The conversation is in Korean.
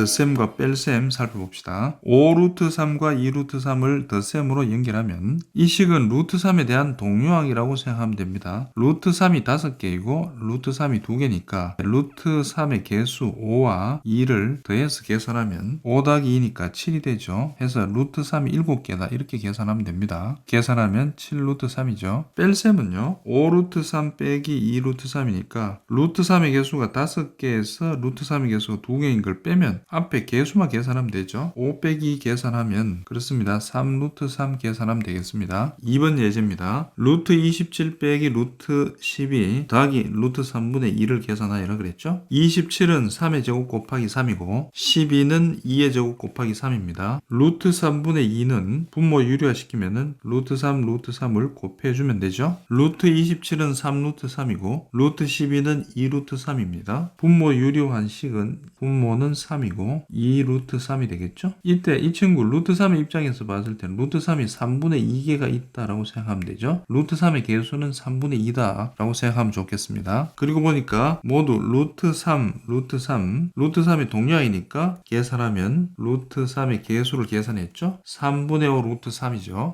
덧셈과 뺄셈 살펴봅시다. 5 루트 3과 2 루트 3을 덧셈으로 연결하면 이 식은 루트 3에 대한 동요항이라고 생각하면 됩니다. 루트 3이 5개이고 루트 3이 2개니까 루트 3의 개수 5와 2를 더해서 계산하면 5 더하기 2니까 7이 되죠. 해서 루트 3이 7개다 이렇게 계산하면 됩니다. 계산하면 7 루트 3이죠. 뺄셈은요. 5 루트 3 빼기 2 루트 3이니까 루트 3의 개수가 5개에서 루트 3의 개수가 2개인 걸 빼면 앞에 개수만 계산하면 되죠. 5 빼기 2 계산하면 그렇습니다. 3 루트 3 계산하면 되겠습니다. 2번 예제입니다. 루트 27 빼기 루트 12 더하기 루트 3분의 2를 계산하여라 그랬죠. 27은 3의 제곱 곱하기 3이고 12는 2의 제곱 곱하기 3입니다. 루트 3분의 2는 분모 유리화시키면은 루트 3 루트 3을 곱해주면 되죠. 루트 27은 3 루트 3이고 루트 12는 2 루트 3입니다. 분모 유리화한 식은 분모는 3이고 2 루트 3이 되겠죠. 이때 이 친구 루트 3의 입장에서 봤을 때는 루트 3이 3분의 2개가 있다라고 생각하면 되죠. 루트 3의 개수는 3분의 2다라고 생각하면 좋겠습니다. 그리고 보니까 모두 루트 3, 루트 3, 루트 3이 동료이니까 계산하면 루트 3의 개수를 계산했죠. 3분의 5 루트 3이죠.